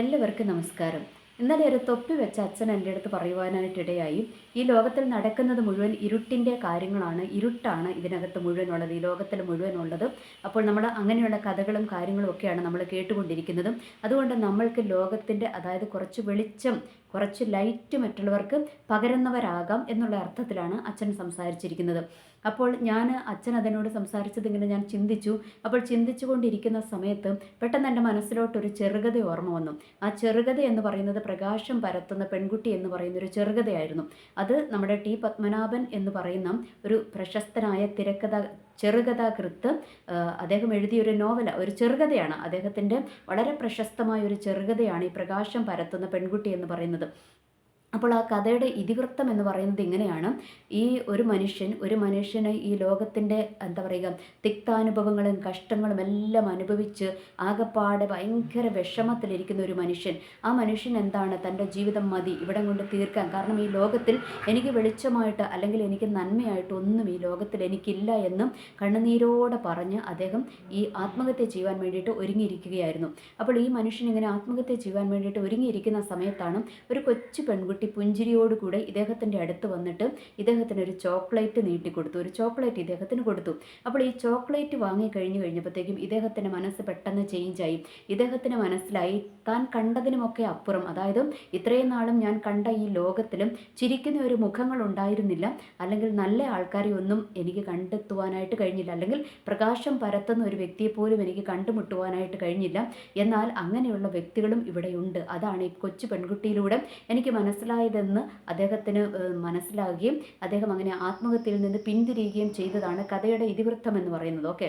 എല്ലാവർക്കും നമസ്കാരം. ഇന്നലെ ഒരു തൊപ്പി വെച്ച അച്ഛൻ എന്റെ അടുത്ത് പറയുവാനായിട്ടിടയായി ഈ ലോകത്തിൽ നടക്കുന്നത് മുഴുവൻ ഇരുട്ടിന്റെ കാര്യങ്ങളാണ്. ഇരുട്ടാണ് ഇതിനകത്ത് മുഴുവനുള്ളത്. ഈ ലോകത്തിൽ മുഴുവനുള്ളത്. അപ്പോൾ നമ്മൾ അങ്ങനെയുള്ള കഥകളും കാര്യങ്ങളും ഒക്കെയാണ് നമ്മൾ കേട്ടുകൊണ്ടിരിക്കുന്നതും. അതുകൊണ്ട് നമ്മൾക്ക് ലോകത്തിന്റെ അതായത് കുറച്ച് വെളിച്ചം കുറച്ച് ലൈറ്റ് മറ്റുള്ളവർക്ക് പകരുന്നവരാകാം എന്നുള്ള അർത്ഥത്തിലാണ് അച്ഛൻ സംസാരിച്ചിരിക്കുന്നത്. അപ്പോൾ ഞാൻ അച്ഛൻ അതിനോട് സംസാരിച്ചത് ഇങ്ങനെ ഞാൻ ചിന്തിച്ചു. അപ്പോൾ ചിന്തിച്ചു കൊണ്ടിരിക്കുന്ന സമയത്ത് പെട്ടെന്ന് എന്റെ മനസ്സിലോട്ടൊരു ചെറുകഥ ഓർമ്മ വന്നു. ആ ചെറുകഥ എന്ന് പറയുന്നത് പ്രകാശം പരത്തുന്ന പെൺകുട്ടി എന്ന് പറയുന്ന ഒരു ചെറുകഥയായിരുന്നു. അത് നമ്മുടെ ടി പത്മനാഭൻ എന്ന് പറയുന്ന ഒരു പ്രശസ്തനായ തിരക്കഥ ചെറുകഥാകൃത്ത് അദ്ദേഹം എഴുതിയ ഒരു നോവല ഒരു ചെറുകഥയാണ്. അദ്ദേഹത്തിന്റെ വളരെ പ്രശസ്തമായ ഒരു ചെറുകഥയാണ് ഈ പ്രകാശം പരത്തുന്ന പെൺകുട്ടി എന്ന് പറയുന്നത്. അപ്പോൾ ആ കഥയുടെ ഇതിവൃത്തം എന്ന് പറയുന്നത് ഇങ്ങനെയാണ്. ഈ ഒരു മനുഷ്യൻ ഒരു മനുഷ്യന് ഈ ലോകത്തിന്റെ എന്താ പറയുക തിക്താനുഭവങ്ങളും കഷ്ടങ്ങളും എല്ലാം അനുഭവിച്ച് ആകപ്പാടെ ഭയങ്കര വിഷമത്തിലിരിക്കുന്ന ഒരു മനുഷ്യൻ. ആ മനുഷ്യൻ എന്താണ്? തന്റെ ജീവിതം മതി ഇവിടം കൊണ്ട് തീർക്കാൻ. കാരണം ഈ ലോകത്തിൽ എനിക്ക് വെളിച്ചമായിട്ട് അല്ലെങ്കിൽ എനിക്ക് നന്മയായിട്ട് ഒന്നും ഈ ലോകത്തിൽ എനിക്കില്ല എന്നും കണ്ണുനീരോടെ പറഞ്ഞ് അദ്ദേഹം ഈ ആത്മഹത്യ ചെയ്യുവാൻ വേണ്ടിയിട്ട് ഒരുങ്ങിയിരിക്കുകയായിരുന്നു. അപ്പോൾ ഈ മനുഷ്യൻ ഇങ്ങനെ ആത്മഹത്യ ചെയ്യുവാൻ വേണ്ടിയിട്ട് ഒരുങ്ങിയിരിക്കുന്ന സമയത്താണ് ഒരു കൊച്ചു പെൺകുട്ടി കുട്ടി പുഞ്ചിരിയോടുകൂടെ ഇദ്ദേഹത്തിന്റെ അടുത്ത് വന്നിട്ട് ഇദ്ദേഹത്തിന് ഒരു ചോക്ലേറ്റ് നീട്ടിക്കൊടുത്തു ഒരു ചോക്ലേറ്റ് ഇദ്ദേഹത്തിന് കൊടുത്തു. അപ്പോൾ ഈ ചോക്ലേറ്റ് വാങ്ങി കഴിഞ്ഞു കഴിഞ്ഞപ്പോഴത്തേക്കും ഇദ്ദേഹത്തിന്റെ മനസ്സ് പെട്ടെന്ന് ചേഞ്ചായി. ഇദ്ദേഹത്തിന് മനസ്സിലായി താൻ കണ്ടതിനുമൊക്കെ അപ്പുറം. അതായത് ഇത്രയും നാളും ഞാൻ കണ്ട ഈ ലോകത്തിലും ചിരിക്കുന്ന ഒരു മുഖങ്ങൾ ഉണ്ടായിരുന്നില്ല. അല്ലെങ്കിൽ നല്ല ആൾക്കാരെ ഒന്നും എനിക്ക് കണ്ടെത്തുവാനായിട്ട് കഴിഞ്ഞില്ല. അല്ലെങ്കിൽ പ്രകാശം പരത്തുന്ന ഒരു വ്യക്തിയെ പോലും എനിക്ക് കണ്ടുമുട്ടുവാനായിട്ട് കഴിഞ്ഞില്ല. എന്നാൽ അങ്ങനെയുള്ള വ്യക്തികളും ഇവിടെയുണ്ട്. അതാണ് ഈ കൊച്ചു പെൺകുട്ടിയിലൂടെ എനിക്ക് മനസ്സിലായി മനസ്സിലായതെന്ന് അദ്ദേഹത്തിന് മനസ്സിലാകുകയും അദ്ദേഹം അങ്ങനെ ആത്മഹത്യയിൽ നിന്ന് പിന്തിരിയുകയും ചെയ്തതാണ് കഥയുടെ ഇതിവൃത്തം എന്ന് പറയുന്നത്. ഓക്കെ.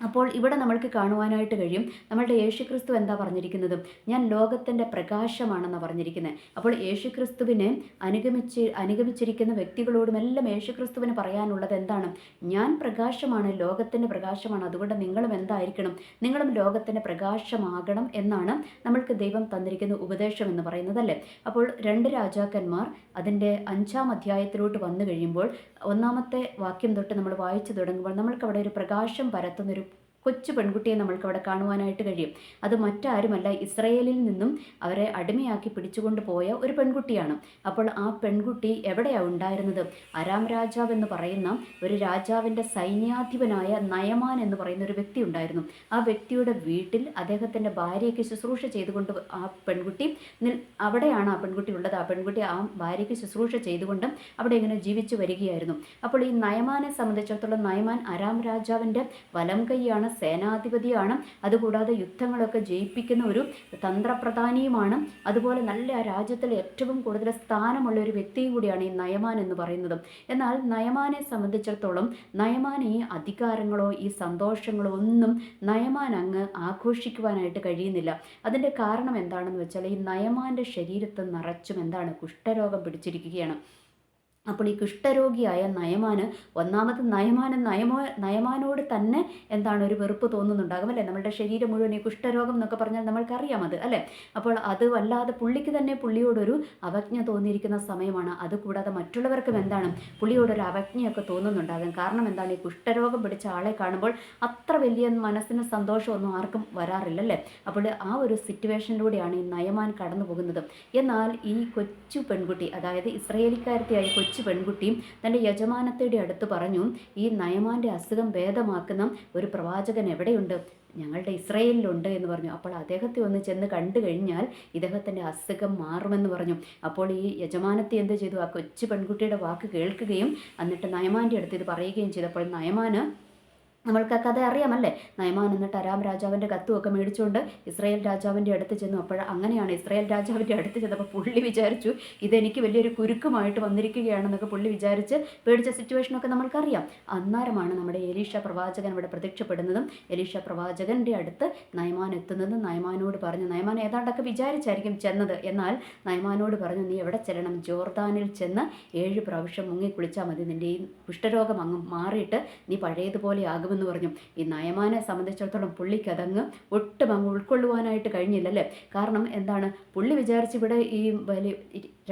അപ്പോൾ ഇവിടെ നമ്മൾക്ക് കാണുവാനായിട്ട് കഴിയും. നമ്മളുടെ യേശുക്രിസ്തു എന്താ പറഞ്ഞിരിക്കുന്നത്? ഞാൻ ലോകത്തിന്റെ പ്രകാശമാണെന്ന് പറഞ്ഞിരിക്കുന്നത് അപ്പോൾ യേശുക്രിസ്തുവിനെ അനുഗമിച്ച് അനുഗമിച്ചിരിക്കുന്ന വ്യക്തികളോടുമെല്ലാം യേശുക്രിസ്തുവിന് പറയാനുള്ളത് എന്താണ്? ഞാൻ പ്രകാശമാണ് ലോകത്തിന്റെ പ്രകാശമാണ്. അതുകൊണ്ട് നിങ്ങളും എന്തായിരിക്കണം? നിങ്ങളും ലോകത്തിന്റെ പ്രകാശമാകണം എന്നാണ് നമ്മൾക്ക് ദൈവം തന്നിരിക്കുന്ന ഉപദേശം എന്ന് പറയുന്നതല്ലേ അപ്പോൾ രണ്ട് രാജാക്കന്മാർ അതിന്റെ അഞ്ചാം അധ്യായത്തിലോട്ട് വന്നു കഴിയുമ്പോൾ ഒന്നാമത്തെ വാക്യം തൊട്ട് നമ്മൾ വായിച്ചു തുടങ്ങുമ്പോൾ നമ്മൾക്ക് അവിടെ ഒരു പ്രകാശം പരത്തുന്നൊരു കൊച്ചു പെൺകുട്ടിയെ നമ്മൾക്ക് അവിടെ കാണുവാനായിട്ട് കഴിയും. അത് മറ്റാരുമല്ല ഇസ്രയേലിൽ നിന്നും അവരെ അടിമയാക്കി പിടിച്ചുകൊണ്ട് പോയ ഒരു പെൺകുട്ടിയാണ്. അപ്പോൾ ആ പെൺകുട്ടി എവിടെയാണ് ഉണ്ടായിരുന്നത്? അരാം രാജാവ് എന്ന് പറയുന്ന ഒരു രാജാവിന്റെ സൈന്യാധിപനായ നയമാൻ എന്ന് പറയുന്ന ഒരു വ്യക്തി ഉണ്ടായിരുന്നു. ആ വ്യക്തിയുടെ വീട്ടിൽ അദ്ദേഹത്തിന്റെ ഭാര്യയ്ക്ക് ശുശ്രൂഷ ചെയ്തുകൊണ്ട് ആ പെൺകുട്ടി അവിടെയാണ് ആ പെൺകുട്ടി ഉള്ളത്. ആ പെൺകുട്ടി ആ ഭാര്യയ്ക്ക് ശുശ്രൂഷ ചെയ്തുകൊണ്ട് അവിടെ ഇങ്ങനെ ജീവിച്ചു വരികയായിരുന്നു. അപ്പോൾ ഈ നയമാനെ സംബന്ധിച്ചിടത്തോളം നയമാൻ അരാം രാജാവിന്റെ വലം കൈയാണ് സേനാധിപതിയാണ്. അതുകൂടാതെ യുദ്ധങ്ങളൊക്കെ ജയിപ്പിക്കുന്ന ഒരു തന്ത്രപ്രധാനിയുമാണ്. അതുപോലെ നല്ല രാജ്യത്തിൽ ഏറ്റവും കൂടുതൽ സ്ഥാനമുള്ള ഒരു വ്യക്തിയും കൂടിയാണ് ഈ നയമാൻ എന്ന് പറയുന്നത്. എന്നാൽ നയമാനെ സംബന്ധിച്ചിടത്തോളം നയമാൻ ഈ അധികാരങ്ങളോ ഈ സന്തോഷങ്ങളോ ഒന്നും നയമാൻ അങ്ങ് ആഘോഷിക്കുവാനായിട്ട് കഴിയുന്നില്ല. അതിന്റെ കാരണം എന്താണെന്ന് വെച്ചാൽ ഈ നയമാന്റെ ശരീരത്തെ നിറച്ചും എന്താണ് കുഷ്ഠരോഗം പിടിച്ചിരിക്കുകയാണ്. അപ്പോൾ ഈ കുഷ്ഠരോഗിയായ നയമാന് ഒന്നാമത് നയമാന് നയമോ നയമാനോട് തന്നെ എന്താണ് ഒരു വെറുപ്പ് തോന്നുന്നുണ്ടാകും അല്ലേ? നമ്മളുടെ ശരീരം മുഴുവൻ ഈ കുഷ്ഠരോഗം എന്നൊക്കെ പറഞ്ഞാൽ നമ്മൾക്കറിയാം അത് അല്ലേ? അപ്പോൾ അത് വല്ലാതെ പുള്ളിക്ക് തന്നെ പുള്ളിയോടൊരു അവജ്ഞ തോന്നിയിരിക്കുന്ന സമയമാണ്. അതുകൂടാതെ മറ്റുള്ളവർക്കും എന്താണ് പുള്ളിയോടൊരു അവജ്ഞയൊക്കെ തോന്നുന്നുണ്ടാകും. കാരണം എന്താണ്? ഈ കുഷ്ഠരോഗം പിടിച്ച ആളെ കാണുമ്പോൾ അത്ര വലിയ മനസ്സിന് സന്തോഷമൊന്നും ആർക്കും വരാറില്ല അല്ലേ? അപ്പോൾ ആ ഒരു സിറ്റുവേഷനിലൂടെയാണ് ഈ നയമാൻ കടന്നു പോകുന്നത് എന്നാൽ ഈ കൊച്ചു പെൺകുട്ടി അതായത് ഇസ്രയേലിക്കാരത്തെയായി കൊച്ചു കൊച്ചു പെൺകുട്ടിയും തന്റെ യജമാനത്തയുടെ അടുത്ത് പറഞ്ഞു ഈ നയമാന്റെ അസുഖം ഭേദമാക്കുന്ന ഒരു പ്രവാചകൻ എവിടെയുണ്ട്? ഞങ്ങളുടെ ഇസ്രയേലിലുണ്ട് എന്ന് പറഞ്ഞു. അപ്പോൾ അദ്ദേഹത്തെ ഒന്ന് ചെന്ന് കണ്ടു കഴിഞ്ഞാൽ ഇദ്ദേഹത്തിന്റെ അസുഖം മാറുമെന്ന് പറഞ്ഞു. അപ്പോൾ ഈ യജമാനത്തെ എന്ത് ചെയ്തു? ആ കൊച്ചു പെൺകുട്ടിയുടെ വാക്ക് കേൾക്കുകയും എന്നിട്ട് നയമാന്റെ അടുത്ത് ഇത് പറയുകയും ചെയ്തപ്പോൾ നയമാന് നമ്മൾക്ക് കഥ അറിയാമല്ലേ? നയമാൻ എന്നിട്ട് അരാം രാജാവിന്റെ കത്തുമൊക്കെ മേടിച്ചുകൊണ്ട് ഇസ്രായേൽ രാജാവിന്റെ അടുത്ത് ചെന്നു. അപ്പോൾ അങ്ങനെയാണ് ഇസ്രായേൽ രാജാവിന്റെ അടുത്ത് ചെന്നപ്പോൾ പുള്ളി വിചാരിച്ചു ഇതെനിക്ക് വലിയൊരു കുരുക്കുമായിട്ട് വന്നിരിക്കുകയാണെന്നൊക്കെ പുള്ളി വിചാരിച്ച് പേടിച്ച സിറ്റുവേഷനൊക്കെ നമ്മൾക്കറിയാം. അന്നേരമാണ് നമ്മുടെ എലീഷ പ്രവാചകൻ ഇവിടെ പ്രത്യക്ഷപ്പെടുന്നതും എലീഷ പ്രവാചകന്റെ അടുത്ത് നയമാൻ എത്തുന്നതും നയമാനോട് പറഞ്ഞു നയമാൻ ഏതാണ്ടൊക്കെ വിചാരിച്ചായിരിക്കും ചെന്നത്. എന്നാൽ നയമാനോട് പറഞ്ഞു നീ എവിടെ ചെല്ലണം? ജോർദാനിൽ ചെന്ന് ഏഴ് പ്രാവശ്യം മുങ്ങി കുളിച്ചാൽ മതി. നിന്റെ ഈ കുഷ്ഠരോഗം അങ്ങ് മാറിയിട്ട് നീ പഴയതുപോലെ ആകും എന്ന് പറഞ്ഞു. ഈ നയമാനെ സംബന്ധിച്ചിടത്തോളം പുള്ളിക്ക് അതങ്ങ് ഒട്ടും അങ്ങ് ഉൾക്കൊള്ളുവാനായിട്ട് കഴിഞ്ഞില്ലല്ലേ? കാരണം എന്താണ്? പുള്ളി വിചാരിച്ചിവിടെ ഈ വലിയ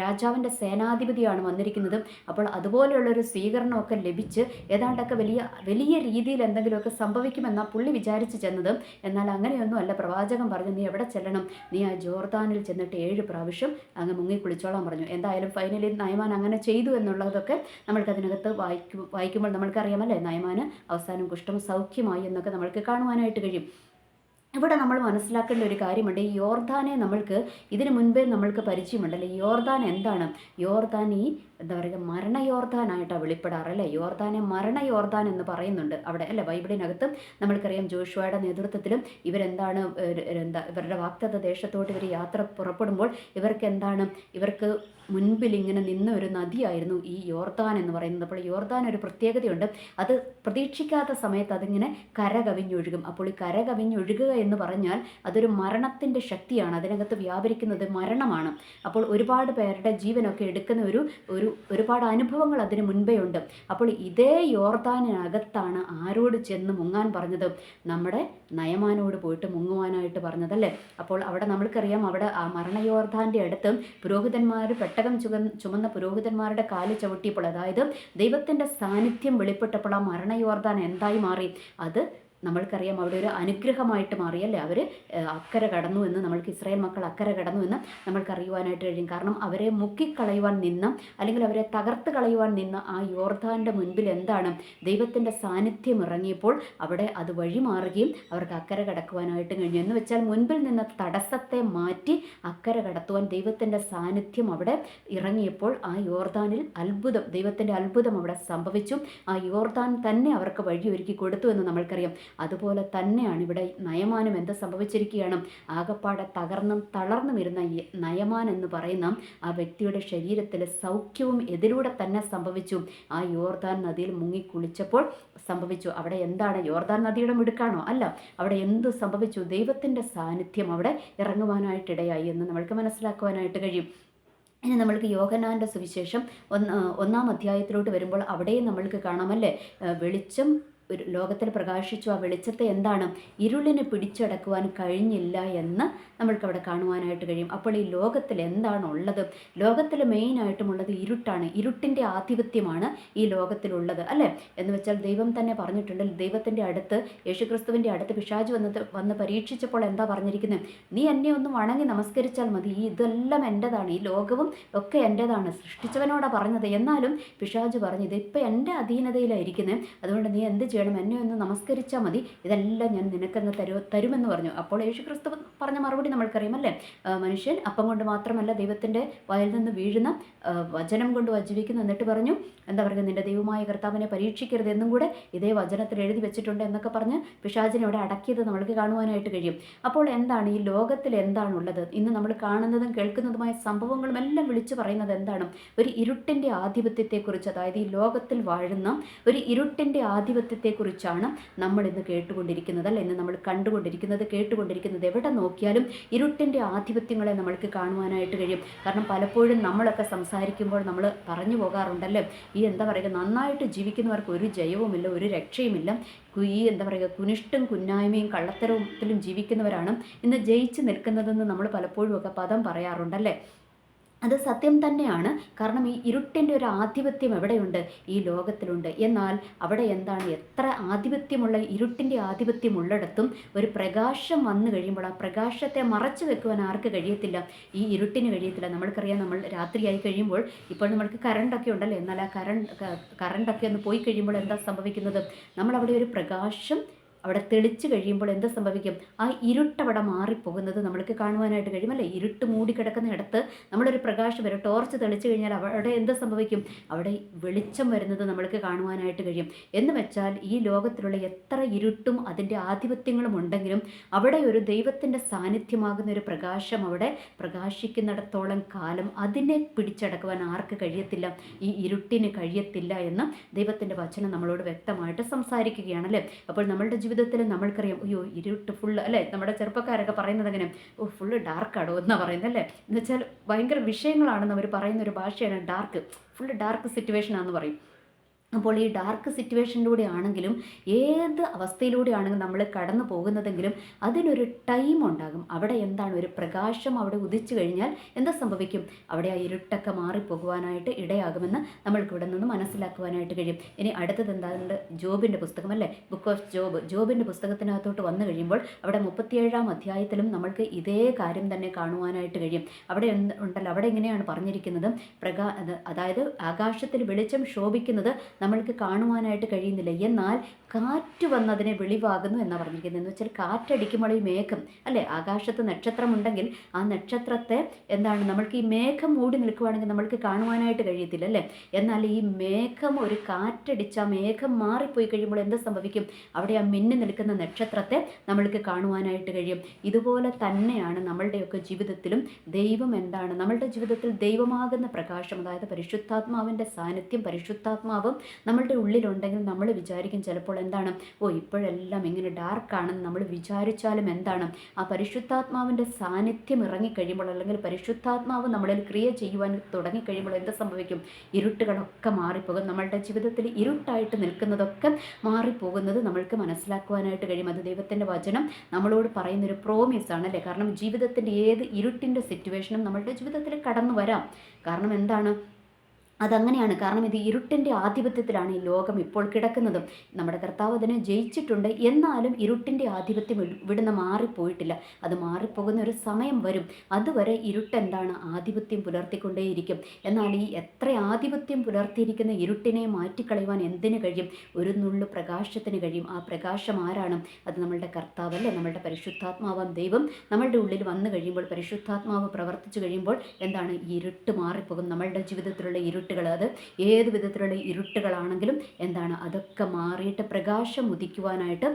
രാജാവിന്റെ സേനാധിപതിയാണ് വന്നിരിക്കുന്നത്. അപ്പോൾ അതുപോലെയുള്ളൊരു സ്വീകരണമൊക്കെ ലഭിച്ച് ഏതാണ്ടൊക്കെ വലിയ വലിയ രീതിയിൽ എന്തെങ്കിലുമൊക്കെ സംഭവിക്കുമെന്നാണ് പുള്ളി വിചാരിച്ച് ചെന്നത് എന്നാൽ അങ്ങനെയൊന്നും അല്ല. പ്രവാചകൻ പറഞ്ഞു നീ എവിടെ ചെല്ലണം? നീ ആ ജോർദാനിൽ ചെന്നിട്ട് ഏഴ് പ്രാവശ്യം അങ്ങ് മുങ്ങി കുളിച്ചോളാൻ പറഞ്ഞു. എന്തായാലും ഫൈനലി നയമാൻ അങ്ങനെ ചെയ്തു എന്നുള്ളതൊക്കെ നമ്മൾക്ക് അതിനകത്ത് വായിക്കും വായിക്കുമ്പോൾ നമ്മൾക്കറിയാമല്ലേ നയമാന് അവസാനം കുഷ്ഠം സൗഖ്യമായി എന്നൊക്കെ നമ്മൾക്ക് കാണുവാനായിട്ട് കഴിയും. ഇവിടെ നമ്മൾ മനസ്സിലാക്കേണ്ട ഒരു കാര്യമുണ്ട്. ഈ യോർദാനെ നമ്മൾക്ക് ഇതിനു മുൻപേ നമ്മൾക്ക് പരിചയമുണ്ടല്ലേ? യോർദാൻ എന്താണ്? യോർദാൻ ഈ എന്താ പറയുക മരണ യോർദാനായിട്ടാണ് വെളിപ്പെടാറ് അല്ലേ? യോർദാനെ മരണ യോർദാൻ എന്ന് പറയുന്നുണ്ട് അവിടെ അല്ലേ? ബൈബിളിനകത്തും നമ്മൾക്കറിയാം ജോഷുവയുടെ നേതൃത്വത്തിലും ഇവരെന്താണ് എന്താ ഇവരുടെ വാക്തത്വ ദേശത്തോട്ട് ഇവർ യാത്ര പുറപ്പെടുമ്പോൾ ഇവർക്ക് എന്താണ് ഇവർക്ക് മുൻപിൽ ഇങ്ങനെ നിന്ന ഒരു നദിയായിരുന്നു ഈ യോർദാൻ എന്ന് പറയുന്നത്. അപ്പോൾ യോർദാൻ ഒരു പ്രത്യേകതയുണ്ട്. അത് പ്രതീക്ഷിക്കാത്ത സമയത്ത് അതിങ്ങനെ കരകവിഞ്ഞൊഴുകും. അപ്പോൾ ഈ കരകവിഞ്ഞൊഴുകുക എന്ന് പറഞ്ഞാൽ അതൊരു മരണത്തിന്റെ ശക്തിയാണ്. അതിനകത്ത് വ്യാപരിക്കുന്നത് മരണമാണ്. അപ്പോൾ ഒരുപാട് പേരുടെ ജീവനൊക്കെ എടുക്കുന്ന ഒരു ഒരു ഒരുപാട് അനുഭവങ്ങൾ അതിന് മുൻപേ ഉണ്ട്. അപ്പോൾ ഇതേ യോർദാനകത്താണ് ആരോട് ചെന്ന് മുങ്ങാൻ പറഞ്ഞത്? നമ്മുടെ നയമാനോട് പോയിട്ട് മുങ്ങുവാനായിട്ട് പറഞ്ഞതല്ലേ? അപ്പോൾ അവിടെ നമ്മൾക്കറിയാം അവിടെ ആ മരണയോർദാന്റെ അടുത്ത് പുരോഹിതന്മാർ പെട്ടകം ചുക ചുമന്ന പുരോഹിതന്മാരുടെ കാൽ ചവിട്ടിയപ്പോൾ അതായത് ദൈവത്തിന്റെ സാന്നിധ്യം വെളിപ്പെട്ടപ്പോൾ ആ മരണയോർദാൻ എന്തായി മാറി? അത് നമ്മൾക്കറിയാം അവിടെ ഒരു അനുഗ്രഹമായിട്ട് മാറിയല്ലേ? അവർ അക്കരെ കടന്നു എന്ന് നമ്മൾക്ക് ഇസ്രായേൽ മക്കൾ അക്കരെ കടന്നു എന്ന് നമ്മൾക്കറിയുവാനായിട്ട് കഴിയും. കാരണം അവരെ മുക്കിക്കളയുവാൻ നിന്ന അല്ലെങ്കിൽ അവരെ തകർത്ത് കളയുവാൻ നിന്ന ആ യോർധാന്റെ മുൻപിൽ എന്താണ്? ദൈവത്തിന്റെ സാന്നിധ്യം ഇറങ്ങിയപ്പോൾ അവിടെ അത് വഴിമാറുകയും അവർക്ക് അക്കരെ കടക്കുവാനായിട്ട് കഴിഞ്ഞു. എന്ന് വെച്ചാൽ മുൻപിൽ നിന്ന തടസ്സത്തെ മാറ്റി അക്കരെ കടത്തുവാൻ ദൈവത്തിന്റെ സാന്നിധ്യം അവിടെ ഇറങ്ങിയപ്പോൾ ആ യോർദാനിൽ അത്ഭുതം ദൈവത്തിന്റെ അത്ഭുതം അവിടെ സംഭവിച്ചു. ആ യോർദാൻ തന്നെ അവർക്ക് വഴിയൊരുക്കി കൊടുത്തു എന്ന് നമ്മൾക്കറിയാം. അതുപോലെ തന്നെയാണ് ഇവിടെ നയമാനം എന്ത് സംഭവിച്ചിരിക്കുകയാണ്? ആകപ്പാടെ തകർന്നും തളർന്നും ഇരുന്ന നയമാൻ എന്ന് പറയുന്ന ആ വ്യക്തിയുടെ ശരീരത്തിൽ സൗഖ്യവും എതിലൂടെ തന്നെ സംഭവിച്ചു. ആ യോർദാൻ നദിയിൽ മുങ്ങി കുളിച്ചപ്പോൾ സംഭവിച്ചു. അവിടെ എന്താണ് യോർദാൻ നദിയുടെ മിടുക്കാണോ? അല്ല അവിടെ എന്ത് സംഭവിച്ചു? ദൈവത്തിന്റെ സാന്നിധ്യം അവിടെ ഇറങ്ങുവാനായിട്ടിടയായി എന്ന് നമ്മൾക്ക് മനസ്സിലാക്കുവാനായിട്ട് കഴിയും. ഇനി നമ്മൾക്ക് യോഹനാന്റെ സുവിശേഷം ഒന്ന് ഒന്നാം അധ്യായത്തിലോട്ട് വരുമ്പോൾ അവിടെയും നമ്മൾക്ക് കാണാമല്ലേ വെളിച്ചം ഒരു ലോകത്തിൽ പ്രകാശിച്ചു ആ വെളിച്ചത്തെ എന്താണ്? ഇരുളിനെ പിടിച്ചടക്കുവാൻ കഴിഞ്ഞില്ല എന്ന് നമ്മൾക്ക് അവിടെ കാണുവാനായിട്ട് കഴിയും. അപ്പോൾ ഈ ലോകത്തിൽ എന്താണ് ഉള്ളത്? ലോകത്തിൽ മെയിനായിട്ടുമുള്ളത് ഇരുട്ടാണ്. ഇരുട്ടിന്റെ ആധിപത്യമാണ് ഈ ലോകത്തിലുള്ളത് അല്ലേ? എന്ന് വെച്ചാൽ ദൈവം തന്നെ പറഞ്ഞിട്ടുണ്ട് ദൈവത്തിന്റെ അടുത്ത് യേശുക്രിസ്തുവിന്റെ അടുത്ത് പിശാജ് വന്നത് വന്ന് പരീക്ഷിച്ചപ്പോൾ എന്താ പറഞ്ഞിരിക്കുന്നത് നീ എന്നെ ഒന്ന് വണങ്ങി നമസ്കരിച്ചാൽ മതി. ഈ ഇതെല്ലാം എന്റെതാണ്. ഈ ലോകവും ഒക്കെ എന്റെതാണ്. സൃഷ്ടിച്ചവനോടാണ് പറഞ്ഞത്. എന്നാലും പിശാജ് പറഞ്ഞത് ഇപ്പം എന്റെ അധീനതയിലായിരിക്കുന്നത് അതുകൊണ്ട് നീ എന്ത് ചെയ്യണം. എന്നെ ഒന്ന് നമസ്കരിച്ചാൽ മതി. ഇതെല്ലാം ഞാൻ നിനക്കെന്ന് തരു തരുമെന്ന് പറഞ്ഞു. അപ്പോൾ യേശു ക്രിസ്തു പറഞ്ഞ മറുപടി നമ്മൾക്കറിയാം അല്ലേ മനുഷ്യൻ അപ്പം കൊണ്ട് മാത്രമല്ല ദൈവത്തിന്റെ വയൽ നിന്ന് വീഴുന്ന വചനം കൊണ്ട് വജ്ജീവിക്കുന്നു എന്നിട്ട് പറഞ്ഞു എന്താ പറയുക നിന്റെ ദൈവമായ കർത്താവിനെ പരീക്ഷിക്കരുത് എന്നും കൂടെ ഇതേ വചനത്തിൽ എഴുതി വെച്ചിട്ടുണ്ട് എന്നൊക്കെ പറഞ്ഞ് പിശാചിനെ ഇവിടെ അടക്കിയത് നമ്മൾക്ക് കാണുവാനായിട്ട് കഴിയും. അപ്പോൾ എന്താണ് ഈ ലോകത്തിൽ എന്താണുള്ളത്? ഇന്ന് നമ്മൾ കാണുന്നതും കേൾക്കുന്നതുമായ സംഭവങ്ങളും എല്ലാം വിളിച്ചു പറയുന്നത് എന്താണ്? ഒരു ഇരുട്ടിന്റെ ആധിപത്യത്തെക്കുറിച്ച്. അതായത് ഈ ലോകത്തിൽ വാഴുന്ന ഒരു ഇരുട്ടിന്റെ ആധിപത്യത്തെ കുറിച്ചാണ് നമ്മൾ ഇന്ന് കേട്ടുകൊണ്ടിരിക്കുന്നത് അല്ല ഇന്ന് നമ്മൾ കണ്ടുകൊണ്ടിരിക്കുന്നത് കേട്ടുകൊണ്ടിരിക്കുന്നത് എവിടെ നോക്കിയാലും ഇരുട്ടിന്റെ ആധിപത്യങ്ങളെ നമ്മൾക്ക് കാണുവാനായിട്ട് കഴിയും. കാരണം പലപ്പോഴും നമ്മളൊക്കെ സംസാരിക്കുമ്പോൾ നമ്മൾ പറഞ്ഞു പോകാറുണ്ടല്ലേ? ഈ എന്താ പറയുക നന്നായിട്ട് ജീവിക്കുന്നവർക്ക് ഒരു ജയവുമില്ല ഒരു രക്ഷയുമില്ല. ഈ എന്താ പറയുക കുനിഷ്ടും കുന്നായ്മയും കള്ളത്തരത്തിലും ജീവിക്കുന്നവരാണ് ഇന്ന് ജയിച്ച് നിൽക്കുന്നതെന്ന് നമ്മൾ പലപ്പോഴും ഒക്കെ പദം പറയാറുണ്ടല്ലേ? അത് സത്യം തന്നെയാണ്. കാരണം ഈ ഇരുട്ടിന്റെ ഒരു ആധിപത്യം എവിടെയുണ്ട്? ഈ ലോകത്തിലുണ്ട്. എന്നാൽ അവിടെ എന്താണ്? എത്ര ആധിപത്യമുള്ള ഇരുട്ടിന്റെ ആധിപത്യം ഉള്ളിടത്തും ഒരു പ്രകാശം വന്നു കഴിയുമ്പോൾ ആ പ്രകാശത്തെ മറച്ചു വെക്കുവാൻ ആർക്ക് കഴിയത്തില്ല? ഈ ഇരുട്ടിന് കഴിയത്തില്ല. നമ്മൾക്കറിയാം നമ്മൾ രാത്രിയായി കഴിയുമ്പോൾ ഇപ്പോൾ നമ്മൾക്ക് കറണ്ടൊക്കെ ഉണ്ടല്ലോ? എന്നാൽ ആ കറണ്ട് കറണ്ടൊക്കെ ഒന്ന് പോയി കഴിയുമ്പോൾ എന്താ സംഭവിക്കുന്നത്? നമ്മളവിടെ ഒരു പ്രകാശം അവിടെ തെളിച്ച് കഴിയുമ്പോൾ എന്ത് സംഭവിക്കും? ആ ഇരുട്ടവിടെ മാറിപ്പോകുന്നത് നമ്മൾക്ക് കാണുവാനായിട്ട് കഴിയും അല്ലേ ഇരുട്ട് മൂടിക്കിടക്കുന്ന ഇടത്ത് നമ്മളൊരു പ്രകാശം വരും ടോർച്ച് തെളിച്ച് കഴിഞ്ഞാൽ അവിടെ എന്ത് സംഭവിക്കും? അവിടെ വെളിച്ചം വരുന്നത് നമ്മൾക്ക് കാണുവാനായിട്ട് കഴിയും. എന്ന് വെച്ചാൽ ഈ ലോകത്തിലുള്ള എത്ര ഇരുട്ടും അതിന്റെ ആധിപത്യങ്ങളും ഉണ്ടെങ്കിലും അവിടെ ഒരു ദൈവത്തിന്റെ സാന്നിധ്യമാകുന്ന ഒരു പ്രകാശം അവിടെ പ്രകാശിക്കുന്നിടത്തോളം കാലം അതിനെ പിടിച്ചടക്കുവാൻ ആർക്ക് കഴിയത്തില്ല? ഈ ഇരുട്ടിന് കഴിയത്തില്ല എന്ന് ദൈവത്തിന്റെ വചനം നമ്മളോട് വ്യക്തമായിട്ട് സംസാരിക്കുകയാണല്ലേ? അപ്പോൾ നമ്മളുടെ ജീവിതത്തിൽ നമ്മൾക്കറിയാം അയ്യോ ഇരുട്ട് ഫുള്ള് അല്ലേ? നമ്മുടെ ചെറുപ്പക്കാരൊക്കെ പറയുന്നത് അങ്ങനെ ഓ ഫുള്ള് ഡാർക്കാടോ എന്നാണ് പറയുന്നത് അല്ലേ? എന്ന് വെച്ചാൽ ഭയങ്കര വിഷയങ്ങളാണെന്ന് അവർ പറയുന്ന ഒരു ഭാഷയാണ് ഡാർക്ക് ഫുള്ള് ഡാർക്ക് സിറ്റുവേഷൻ ആണെന്ന് പറയും. അപ്പോൾ ഈ ഡാർക്ക് സിറ്റുവേഷനിലൂടെ ആണെങ്കിലും ഏത് അവസ്ഥയിലൂടെ ആണെങ്കിലും നമ്മൾ കടന്നു പോകുന്നതെങ്കിലും അതിനൊരു ടൈം ഉണ്ടാകും. അവിടെ എന്താണ്? ഒരു പ്രകാശം അവിടെ ഉദിച്ചു കഴിഞ്ഞാൽ എന്താ സംഭവിക്കും? അവിടെ ആ ഇരുട്ടൊക്കെ മാറിപ്പോകുവാനായിട്ട് ഇടയാകുമെന്ന് നമ്മൾക്ക് ഇവിടെ നിന്ന് മനസ്സിലാക്കുവാനായിട്ട് കഴിയും. ഇനി അടുത്തത് എന്താണ്? ജോബിന്റെ പുസ്തകം അല്ലേ ബുക്ക് ഓഫ് ജോബ് ജോബിന്റെ പുസ്തകത്തിനകത്തോട്ട് വന്നു കഴിയുമ്പോൾ അവിടെ മുപ്പത്തിയേഴാം അധ്യായത്തിലും നമ്മൾക്ക് ഇതേ കാര്യം തന്നെ കാണുവാനായിട്ട് കഴിയും. അവിടെ ഉണ്ടല്ലോ? അവിടെ എങ്ങനെയാണ് പറഞ്ഞിരിക്കുന്നത്? പ്രകാ അതായത് ആകാശത്തിൽ വെളിച്ചം ശോഭിക്കുന്നത് നമ്മൾക്ക് കാണുവാനായിട്ട് കഴിയുന്നില്ല. എന്നാൽ കാറ്റ് വന്നതിനെ വെളിവാകുന്നു എന്നാണ് പറഞ്ഞിരിക്കുന്നത്. എന്ന് വെച്ചാൽ കാറ്റടിക്കുമ്പോൾ ഈ മേഘം അല്ലേ? ആകാശത്ത് നക്ഷത്രമുണ്ടെങ്കിൽ ആ നക്ഷത്രത്തെ എന്താണ് നമ്മൾക്ക് ഈ മേഘം മൂടി നിൽക്കുവാണെങ്കിൽ നമ്മൾക്ക് കാണുവാനായിട്ട് കഴിയത്തില്ല അല്ലേ? എന്നാൽ ഈ മേഘം ഒരു കാറ്റടിച്ച മേഘം മാറിപ്പോയി കഴിയുമ്പോൾ എന്ത് സംഭവിക്കും? അവിടെ ആ മിന്നി നിൽക്കുന്ന നക്ഷത്രത്തെ നമ്മൾക്ക് കാണുവാനായിട്ട് കഴിയും. ഇതുപോലെ തന്നെയാണ് നമ്മളുടെയൊക്കെ ജീവിതത്തിലും ദൈവം എന്താണ് നമ്മളുടെ ജീവിതത്തിൽ ദൈവമാകുന്ന പ്രകാശം അതായത് പരിശുദ്ധാത്മാവിന്റെ സാന്നിധ്യം പരിശുദ്ധാത്മാവും നമ്മളുടെ ഉള്ളിലുണ്ടെങ്കിൽ നമ്മൾ വിചാരിക്കും ചിലപ്പോൾ എന്താണ്? ഓ ഇപ്പോഴെല്ലാം ഇങ്ങനെ ഡാർക്കാണെന്ന് നമ്മൾ വിചാരിച്ചാലും എന്താണ്? ആ പരിശുദ്ധാത്മാവിന്റെ സാന്നിധ്യം ഇറങ്ങിക്കഴിയുമ്പോൾ അല്ലെങ്കിൽ പരിശുദ്ധാത്മാവ് നമ്മളിൽ ക്രിയ ചെയ്യുവാൻ തുടങ്ങിക്കഴിയുമ്പോൾ എന്ത് സംഭവിക്കും? ഇരുട്ടുകളൊക്കെ മാറിപ്പോകും. നമ്മളുടെ ജീവിതത്തിൽ ഇരുട്ടായിട്ട് നിൽക്കുന്നതൊക്കെ മാറിപ്പോകുന്നത് നമ്മൾക്ക് മനസ്സിലാക്കുവാനായിട്ട് കഴിയും. അത് ദൈവത്തിന്റെ വചനം നമ്മളോട് പറയുന്നൊരു പ്രോമിസ് ആണ് അല്ലേ കാരണം ജീവിതത്തിന്റെ ഏത് ഇരുട്ടിന്റെ സിറ്റുവേഷനും നമ്മളുടെ ജീവിതത്തിൽ കടന്നു വരാം. കാരണം എന്താണ്? അതങ്ങനെയാണ്. കാരണം ഇത് ഇരുട്ടിന്റെ ആധിപത്യത്തിലാണ് ഈ ലോകം ഇപ്പോൾ കിടക്കുന്നതും. നമ്മുടെ കർത്താവ് അതിനെ ജയിച്ചിട്ടുണ്ട്. എന്നാലും ഇരുട്ടിന്റെ ആധിപത്യം ഇവിടുന്ന് മാറിപ്പോയിട്ടില്ല. അത് മാറിപ്പോകുന്ന ഒരു സമയം വരും. അതുവരെ ഇരുട്ടെന്താണ് ആധിപത്യം പുലർത്തിക്കൊണ്ടേയിരിക്കും. എന്നാൽ ഈ എത്ര ആധിപത്യം പുലർത്തിയിരിക്കുന്ന ഇരുട്ടിനെ മാറ്റിക്കളയുവാൻ എന്തിനു കഴിയും? ഒരു നുള്ളു പ്രകാശത്തിന് കഴിയും. ആ പ്രകാശം ആരാണ്? അത് നമ്മളുടെ കർത്താവല്ലേ? നമ്മളുടെ പരിശുദ്ധാത്മാവാം ദൈവം നമ്മളുടെ ഉള്ളിൽ വന്നു കഴിയുമ്പോൾ പരിശുദ്ധാത്മാവ് പ്രവർത്തിച്ചു കഴിയുമ്പോൾ എന്താണ്? ഇരുട്ട് മാറിപ്പോകും. നമ്മളുടെ ജീവിതത്തിലുള്ള ഇരുട്ട് ഇരുട്ടുകൾ അത് ഏത് വിധത്തിലുള്ള ഇരുട്ടുകളാണെങ്കിലും എന്താണ് അതൊക്കെ മാറിയിട്ട് പ്രകാശം ഉദിക്കുവാനായിട്ട്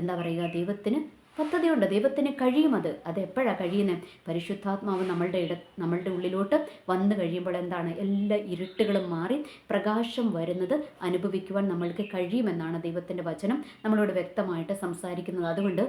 എന്താ പറയുക ദൈവത്തിന് പദ്ധതിയുണ്ട്. ദൈവത്തിന് കഴിയുമത് അത്. എപ്പോഴാണ് കഴിയുന്നത് പരിശുദ്ധാത്മാവ് നമ്മളുടെ ഇട നമ്മളുടെ ഉള്ളിലോട്ട് വന്നു കഴിയുമ്പോൾ എന്താണ് എല്ലാ ഇരുട്ടുകളും മാറി പ്രകാശം വരുന്നത് അനുഭവിക്കുവാൻ നമ്മൾക്ക് കഴിയുമെന്നാണ് ദൈവത്തിന്റെ വചനം നമ്മളോട് വ്യക്തമായിട്ട് സംസാരിക്കുന്നത്. അതുകൊണ്ട്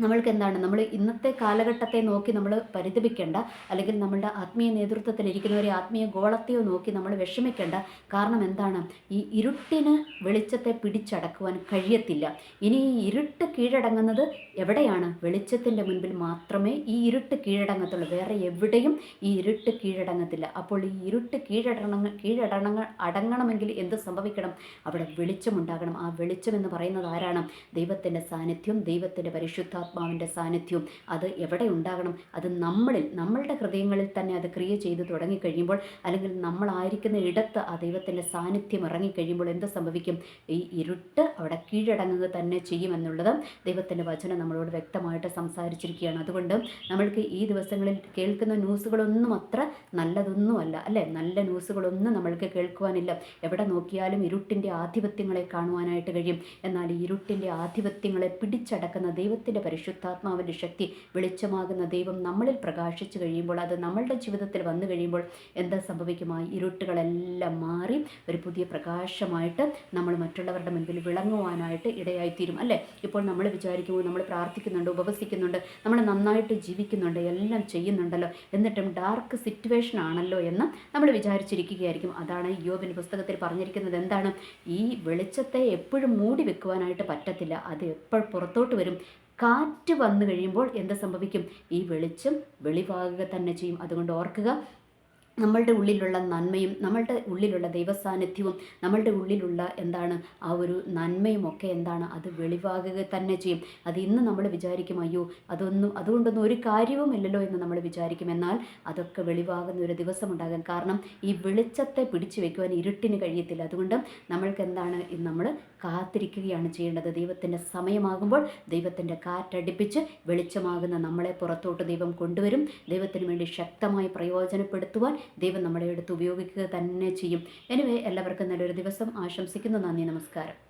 നമ്മൾക്ക് എന്താണ് നമ്മൾ ഇന്നത്തെ കാലഘട്ടത്തെ നോക്കി നമ്മൾ പരിതപിക്കേണ്ട. അല്ലെങ്കിൽ നമ്മളുടെ ആത്മീയ നേതൃത്വത്തിൽ ഇരിക്കുന്നവരെ ആത്മീയ ഗോളത്തെയോ നോക്കി നമ്മൾ വിഷമിക്കേണ്ട. കാരണം എന്താണ്? ഈ ഇരുട്ടിന് വെളിച്ചത്തെ പിടിച്ചടക്കുവാൻ കഴിയത്തില്ല. ഇനി ഈ ഇരുട്ട് കീഴടങ്ങുന്നത് എവിടെയാണ്? വെളിച്ചത്തിന്റെ മുൻപിൽ മാത്രമേ ഈ ഇരുട്ട് കീഴടങ്ങത്തുള്ളൂ. വേറെ എവിടെയും ഈ ഇരുട്ട് കീഴടങ്ങത്തില്ല. അപ്പോൾ ഈ ഇരുട്ട് കീഴടങ്ങ കീഴടങ്ങ അടങ്ങണമെങ്കിൽ എന്ത് സംഭവിക്കണം? അവിടെ വെളിച്ചമുണ്ടാകണം. ആ വെളിച്ചം എന്ന് പറയുന്നത് ആരാണ്? ദൈവത്തിന്റെ സാന്നിധ്യം ദൈവത്തിന്റെ പരിശുദ്ധ പരിശുദ്ധാത്മാവിന്റെ സാന്നിധ്യവും അത് എവിടെ ഉണ്ടാകണം? അത് നമ്മളിൽ നമ്മളുടെ ഹൃദയങ്ങളിൽ തന്നെ അത് ക്രിയ ചെയ്ത് തുടങ്ങിക്കഴിയുമ്പോൾ അല്ലെങ്കിൽ നമ്മളായിരിക്കുന്ന ഇടത്ത് ആ ദൈവത്തിന്റെ സാന്നിധ്യം ഇറങ്ങിക്കഴിയുമ്പോൾ എന്ത് സംഭവിക്കും? ഈ ഇരുട്ട് അവിടെ കീഴടങ്ങുക തന്നെ ചെയ്യുമെന്നുള്ളത് ദൈവത്തിന്റെ വചനം നമ്മളോട് വ്യക്തമായിട്ട് സംസാരിച്ചിരിക്കുകയാണ്. അതുകൊണ്ട് നമ്മൾക്ക് ഈ ദിവസങ്ങളിൽ കേൾക്കുന്ന ന്യൂസുകളൊന്നും അത്ര നല്ലതൊന്നുമല്ല അല്ലേ? നല്ല ന്യൂസുകളൊന്നും നമ്മൾക്ക് കേൾക്കുവാനില്ല. എവിടെ നോക്കിയാലും ഇരുട്ടിന്റെ ആധിപത്യങ്ങളെ കാണുവാനായിട്ട് കഴിയും. എന്നാൽ ഇരുട്ടിന്റെ ആധിപത്യങ്ങളെ പിടിച്ചടക്കുന്ന ദൈവത്തിന്റെ പരിശുദ്ധാത്മാവിന്റെ ശക്തി വെളിച്ചമാകുന്ന ദൈവം നമ്മളിൽ പ്രകാശിച്ചു കഴിയുമ്പോൾ അത് നമ്മളുടെ ജീവിതത്തിൽ വന്നു കഴിയുമ്പോൾ എന്താ സംഭവിക്കും ആ ഇരുട്ടുകളെല്ലാം മാറി ഒരു പുതിയ പ്രകാശമായിട്ട് നമ്മൾ മറ്റുള്ളവരുടെ മുൻപിൽ വിളങ്ങുവാനായിട്ട് ഇടയായിത്തീരും അല്ലേ? ഇപ്പോൾ നമ്മൾ വിചാരിക്കുമ്പോൾ നമ്മൾ പ്രാർത്ഥിക്കുന്നുണ്ട് ഉപവസിക്കുന്നുണ്ട് നമ്മൾ നന്നായിട്ട് ജീവിക്കുന്നുണ്ട് എല്ലാം ചെയ്യുന്നുണ്ടല്ലോ. എന്നിട്ടും ഡാർക്ക് സിറ്റുവേഷൻ ആണല്ലോ എന്ന് നമ്മൾ വിചാരിച്ചിരിക്കുകയായിരിക്കും. അതാണ് യോബിൻ പുസ്തകത്തിൽ പറഞ്ഞിരിക്കുന്നത്. എന്താണ്? ഈ വെളിച്ചത്തെ എപ്പോഴും മൂടി വെക്കുവാനായിട്ട് പറ്റത്തില്ല. അത് എപ്പോൾ പുറത്തോട്ട് വരും? കാറ്റ് വന്നു കഴിയുമ്പോൾ എന്ത് സംഭവിക്കും? ഈ വെളിച്ചം വെളിവാകുക തന്നെ ചെയ്യും. അതുകൊണ്ട് ഓർക്കുക നമ്മളുടെ ഉള്ളിലുള്ള നന്മയും നമ്മളുടെ ഉള്ളിലുള്ള ദൈവസാന്നിധ്യവും നമ്മളുടെ ഉള്ളിലുള്ള എന്താണ് ആ ഒരു നന്മയും ഒക്കെ എന്താണ് അത് വെളിവാകുക തന്നെ ചെയ്യും. അത് ഇന്ന് നമ്മൾ വിചാരിക്കും അയ്യോ അതൊന്നും അതുകൊണ്ടൊന്നും ഒരു കാര്യവുമില്ലല്ലോ എന്ന് നമ്മൾ വിചാരിക്കും. എന്നാൽ അതൊക്കെ വെളിവാകുന്ന ഒരു ദിവസം കാരണം ഈ വെളിച്ചത്തെ പിടിച്ചു വെക്കുവാൻ ഇരുട്ടിന് കഴിയത്തില്ല. അതുകൊണ്ട് നമ്മൾക്ക് എന്താണ് നമ്മൾ കാത്തിരിക്കുകയാണ് ചെയ്യേണ്ടത്. ദൈവത്തിന്റെ സമയമാകുമ്പോൾ ദൈവത്തിന്റെ കാറ്റടിപ്പിച്ച് വെളിച്ചമാകുന്ന നമ്മളെ പുറത്തോട്ട് ദൈവം കൊണ്ടുവരും. ദൈവത്തിന് വേണ്ടി ശക്തമായി പ്രയോജനപ്പെടുത്തുവാൻ ദൈവം നമ്മുടെ അടുത്ത് ഉപയോഗിക്കുക തന്നെ ചെയ്യും. എനിവേ എല്ലാവർക്കും നല്ലൊരു ദിവസം. ആശംസിക്കുന്നു. നന്ദി. നമസ്കാരം.